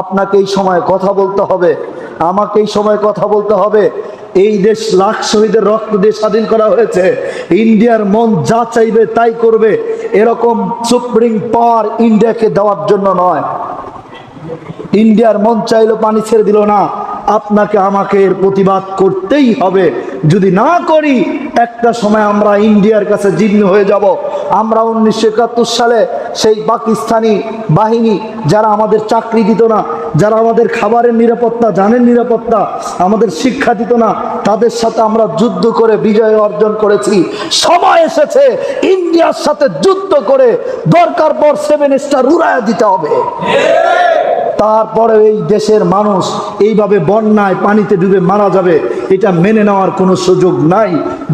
আপনাকে এই সময় কথা বলতে হবে আমাকে এই সময় কথা বলতে হবে। এই দেশ লাখ শহীদের রক্ত দিয়ে স্বাধীন করা হয়েছে। ইন্ডিয়ার মন যা চাইবে তাই করবে। এরকম সুপ্রিম পাওয়ার ইন্ডিয়াকে দেওয়ার জন্য নয়। ইন্ডিয়ার মন চাইলো পানি ছেড়ে দিল না। আপনাকে আমাকে এর প্রতিবাদ করতেই হবে। যদি না করি, একটা সময় আমরা ইন্ডিয়ার কাছে জীর্ণ হয়ে যাব। আমরা উনিশশো একাত্তর সালে সেই পাকিস্তানি বাহিনী, যারা আমাদের চাকরি দিত না, যারা আমাদের খাবারের নিরাপত্তা জানের নিরাপত্তা আমাদের শিক্ষা দিত না, তাদের সাথে আমরা যুদ্ধ করে বিজয় অর্জন করেছি। সময় এসেছে ইন্ডিয়ার সাথে যুদ্ধ করে, দরকার পর সেভেন স্টার উড়ায় দিতে হবে। তারপরে এই দেশের মানুষ এইভাবে বন্যায় পানিতে ডুবে মারা যাবে, এটা মেনে নেওয়ার কোনো সুযোগ নাই।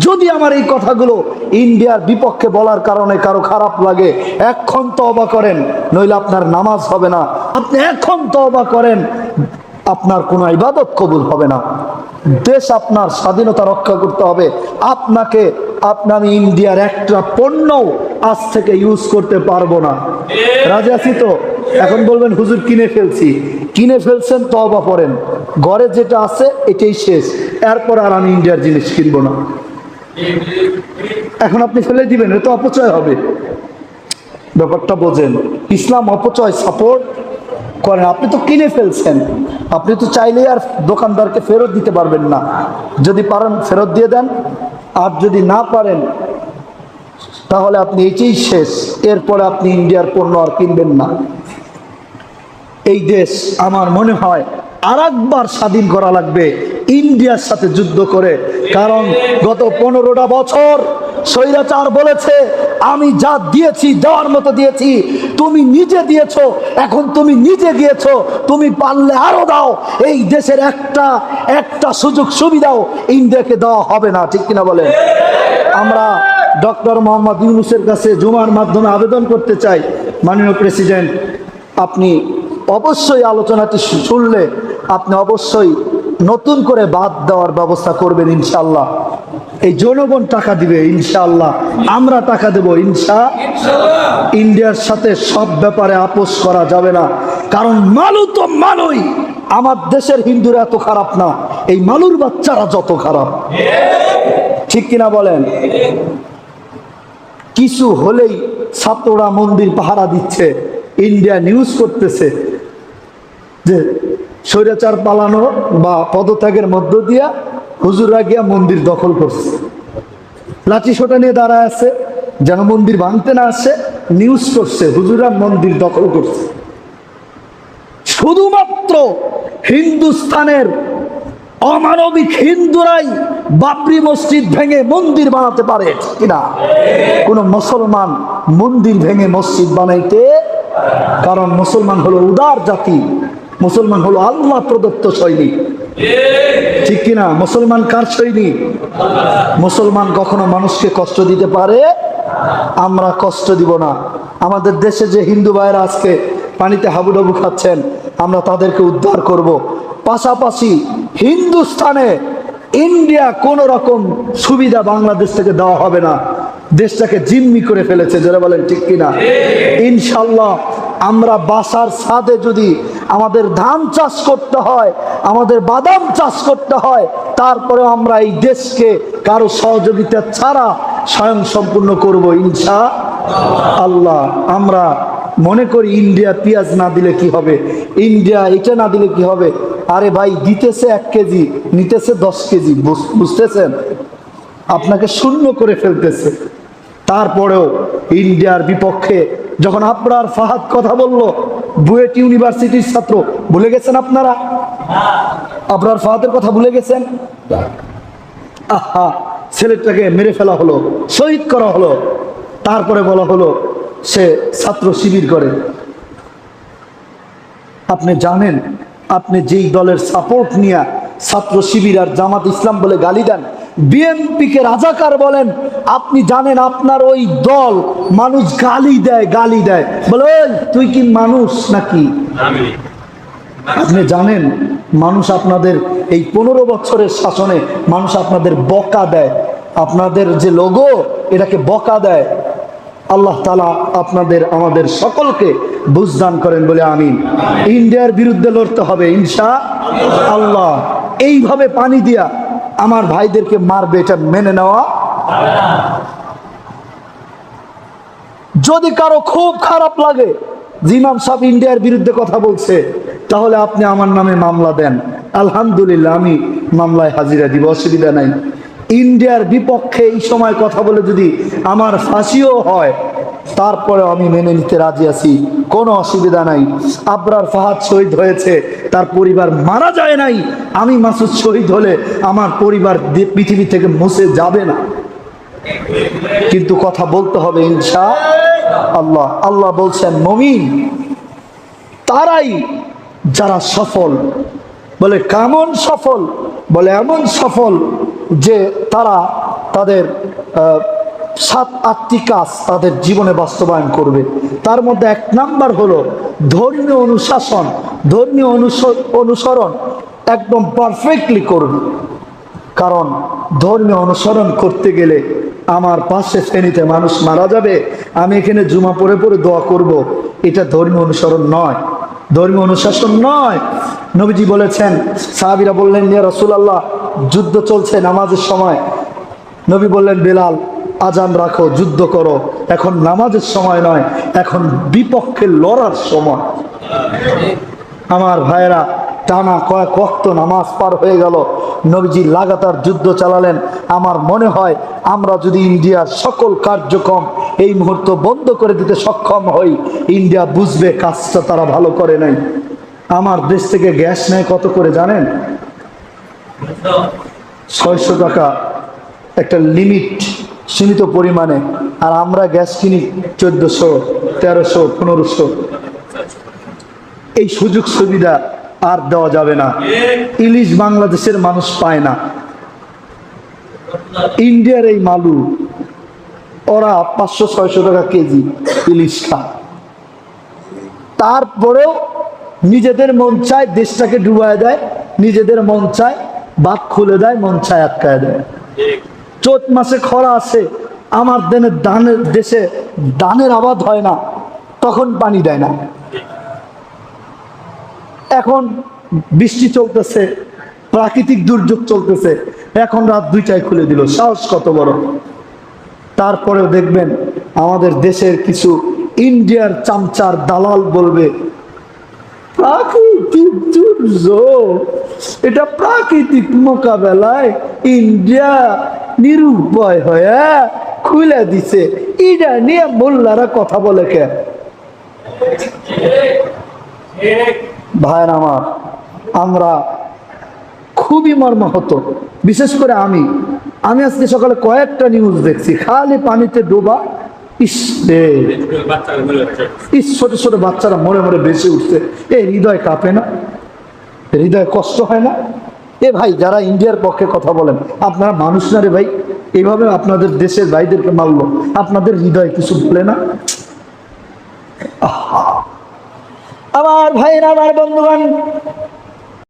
যদি আমার এই কথাগুলো ইন্ডিয়ার বিপক্ষে বলার কারণে কারও খারাপ লাগে, এখন তবা করেন, নইলে আপনার নামাজ হবে না। আপনি এখন তবা করেন, আপনার কোনো ইবাদত কবুল হবে না। দেশ আপনার স্বাধীনতা রক্ষা করতে হবে। আপনাকে আপনার ইন্ডিয়ার একটা পণ্য আজ থেকে ইউজ করতে পারব না। রাজি আছি তো? এখন বলবেন, হুজুর, কিনে ফেলছি। কিনে ফেলছেন তবা পড়েন। ঘরে যেটা আছে, এটাই শেষ। এরপর আর আমি ইন্ডিয়ার জিনিস কিনবো না। এখন আপনি ফেলে দিবেন এটা অপচয় হবে। ব্যাপারটা বোঝেন। ইসলাম অপচয়, সাপোর্ট করেন। আপনি তো কিনে ফেলছেন। আপনি তো চাইলেই আর দোকানদারকে ফেরত দিতে পারবেন না। যদি পারেন, ফেরত দিয়ে দেন। আর যদি না পারেন, তাহলে আপনি এটাই শেষ। এরপরে আপনি ইন্ডিয়ার পণ্য আর কিনবেন না। এই দেশ আমার মনে হয় আর একবার স্বাধীন করা লাগবে ইন্ডিয়ার সাথে যুদ্ধ করে। কারণ গত পনেরোটা বছর স্বৈরাচার বলেছে, আমি যা দিয়েছি, দেওয়ার মতো দিয়েছি, তুমি নিজে দিয়েছ, এখন তুমি নিজে গিয়েছো, তুমি পারলে আরও দাও। এই দেশের একটা একটা সুযোগ সুবিধাও ইন্ডিয়াকে দেওয়া হবে না, ঠিক কিনা বলেন? আমরা ডক্টর মোহাম্মদ ইউনুসের কাছে জুমার মাধ্যমে আবেদন করতে চাই। মাননীয় প্রেসিডেন্ট, আপনি অবশ্যই আলোচনাটি শুনলে আপনি অবশ্যই নতুন করে বাদ দেওয়ার ব্যবস্থা করবেন ইনশাল্লাহ এই জনগণ টাকা দিবে ইনশাল্লাহ আমরা টাকা দেব ইনশা ইন্ডিয়ার সাথে সব ব্যাপারে আপোষ করা যাবে না। কারণ মালু তো মালুই। আমার দেশের হিন্দুরা এত খারাপ না। এই মালুর বাচ্চারা যত খারাপ। ঠিক কিনা বলেন? কিছু হলেই ছাত্ররা মন্দির পাহারা দিচ্ছে। ইন্ডিয়া নিউজ করতেছে। যে স্বৈরাচার পালানো বা পদত্যাগের মধ্য দিয়া হুজুররা গিয়া মন্দির দখল করছে। লাঠি সোটা নিয়ে দাঁড়ায় আছে, যেন মন্দির ভাঙতে না আসে নিউজ করছে হুজুরা মন্দির দখল করছে। শুধুমাত্র হিন্দুস্তানের অমানবিক হিন্দুরাই বাপরি মসজিদ ভেঙে মন্দির বানাতে পারে কিনা? কোন মুসলমান মন্দির ভেঙে মসজিদ বানাইতে, কারণ মুসলমান হলো উদার জাতি। মুসলমান হলো আল্লাহ প্রদত্ত সৈনিক। ঠিক কিনা? মুসলমান কার সৈনিক? মুসলমান কখনো মানুষকে কষ্ট দিতে পারে? আমরা কষ্ট দিব না। আমাদের দেশে যে হিন্দু ভাইয়েরা আজকে পানিতে হাবুডাবু খাচ্ছেন, আমরা তাদেরকে উদ্ধার করব। পাশাপাশি হিন্দুস্থানে ইন্ডিয়া কোন রকম সুবিধা বাংলাদেশ থেকে দেওয়া হবে না। দেশটাকে জিম্মি করে ফেলেছে যারা বলেন ঠিক কিনা? ইনশাল্লাহ আমরা বাসার ছাদে যদি আমাদের ধান চাষ করতে হয়, আমাদের বাদাম চাষ করতে হয় তারপরে আমরা এই দেশকে কারও সহযোগিতা ছাড়া স্বয়ং সম্পূর্ণ করব ইনশা আল্লাহ। আমরা মনে করি ইন্ডিয়া পেঁয়াজ না দিলে কি হবে? ইন্ডিয়া এটা না দিলে কি হবে? আরে ভাই, দিতেছে এক কেজি, নিতেছে দশ কেজি, বুঝ- বুঝতেছেন? আপনাকে শূন্য করে ফেলতেছে। তারপরেও ইন্ডিয়ার বিপক্ষে যখন আপনার ফাহাদ কথা বলল, বুয়েট ইউনিভার্সিটির ছাত্র, ভুলে গেছেন আপনারা? আপনার ফাহাদের কথা ভুলে গেছেন? আহা, ছেলেটাকে মেরে ফেলা হলো, শহীদ করা হলো, তারপরে বলা হলো, সে ছাত্র শিবির করে। আপনি জানেন, আপনি যেই দলের সাপোর্ট নিয়ে ছাত্র শিবির আর জামাত ইসলাম বলে গালি দেন বিএনপিকে রাজাকার বলেন আপনি জানেন আপনার ওই দল মানুষ গালি দেয় গালি দেয়। বলে তুই কি মানুষ নাকি? আপনি জানেন মানুষ আপনাদের এই পনেরো বছরের শাসনে মানুষ আপনাদের বকা দেয়। আপনাদের যে লোগো এটাকে বকা দেয়। আল্লাহ তালা আপনাদের আমাদের সকলকে বুঝদান করেন বলে আমিন। ইন্ডিয়ার বিরুদ্ধে লড়তে হবে ইনশা আল্লাহ। এইভাবে পানি দিয়া আমার ভাইদেরকে মারবে, এটা মেনে নেওয়া যদি কারও খুব খারাপ লাগে, জিমাম সাহেব ইন্ডিয়ার বিরুদ্ধে কথা বলছে, তাহলে আপনি আমার নামে মামলা দেন। আলহামদুলিল্লাহ, আমি মামলায় হাজিরা দিব, অসুবিধা নাই। ইন্ডিয়ার বিপক্ষে এই সময় কথা বলে যদি আমার ফাঁসিও হয় তারপরে আমি মেনে নিতে রাজি আছি। কোনো অসুবিধা নাই। আবরার ফাহাদ শহীদ হয়েছে, তার পরিবার মারা যায় নাই। আমি মাসুদ শহীদ হলে আমার পরিবার পৃথিবী থেকে মুছে যাবে না। কিন্তু কথা বলতে হবে ইনশা আল্লাহ। আল্লাহ বলছেন, মমিন, তারাই যারা সফল, বলে কেমন সফল? বলে এমন সফল যে তারা তাদের সাত আটটি কাজ তাদের জীবনে বাস্তবায়ন করবে। তার মধ্যে এক নাম্বার হলো ধর্মীয় অনুশাসন, ধর্মীয় অনুস- অনুসরণ একদম পারফেক্টলি করবে। কারণ ধর্মীয় অনুসরণ করতে গেলে আমার পাশে শ্রেণীতে মানুষ মারা যাবে, আমি এখানে জুমা পড়ে পড়ে দোয়া করব। এটা ধর্মীয় অনুসরণ নয়। ধর্মীয় অনুশাসন নয়। নবীজি বলেছেন, সাহাবিরা বললেন, ইয়া রসুলাল্লাহ, যুদ্ধ চলছে নামাজের সময়। নবী বললেন, বেলাল আজান রাখো, যুদ্ধ করো। এখন নামাজের সময় নয়, এখন বিপক্ষে লড়ার সময়। আমার ভাইয়েরা, টানা কয়েক ওয়াক্ত নামাজ পার হয়ে গেল। নবীজি লাগাতার যুদ্ধ চালালেন। আমার মনে হয়, আমরা যদি ইন্ডিয়ার সকল কার্যক্রম এই মুহূর্ত বন্ধ করে দিতে সক্ষম হই, ইন্ডিয়া বুঝবে কাজটা তারা ভালো করে নাই। আমার দেশ থেকে গ্যাস নেয় কত করে জানেন? ছয়শো টাকা। একটা লিমিট সীমিত পরিমাণে, আর আমরা গ্যাস কিনি চোদ্দশো, তেরোশো, পনেরোশো। এই সুযোগ সুবিধা আর দেওয়া যাবে না। ইলিশ বাংলাদেশের মানুষ পায় না। ইন্ডিয়ার এই মালু, ওরা পাঁচশো, ছয়শো টাকা কেজি ইলিশ তারপরেও নিজেদের মন চায় দেশটাকে ডুবায় দেয়, নিজেদের মন চায় বাঘ খুলে দেয়, মন চায় আটকায় দেয়। চৈত মাসে খরা আছে আমার দেনের দানের দেশে দানের আবাদ হয় না, তখন পানি দেয় না। এখন বৃষ্টি চলতেছে, প্রাকৃতিক দুর্যোগ চলতেছে, এখন রাত দুইটায় খুলে দিল, সাহস কত বড়। তারপরেও দেখবেন আমাদের দেশের কিছু ইন্ডিয়ার চামচার দালাল বলবে, প্রাকৃতিক দুর্যোগ, এটা প্রাকৃতিক মোকাবেলায় ইন্ডিয়া নিরুপায় হয়ে খুলে দিছে। এটা নিয়ে মোল্লারা কথা বলে কে? ভাইয়ের আমার, আমরা খুবই মর্মাহত। বিশেষ করে আমি। আমি আজকে সকালে কয়েকটা নিউজ দেখছি। খালি পানিতে ডোবা। ইস, ছোট ছোট বাচ্চারা মরে মরে বেঁচে উঠছে। এ হৃদয় কাঁপে না? হৃদয় কষ্ট হয় না? এ ভাই, যারা ইন্ডিয়ার পক্ষে কথা বলেন, আপনারা মানুষ না রে ভাই? এইভাবে আপনাদের দেশের ভাইদেরকে মারলো। আপনাদের হৃদয় কিছু বলে না? আমার ভাইরা আমার বন্ধুগণ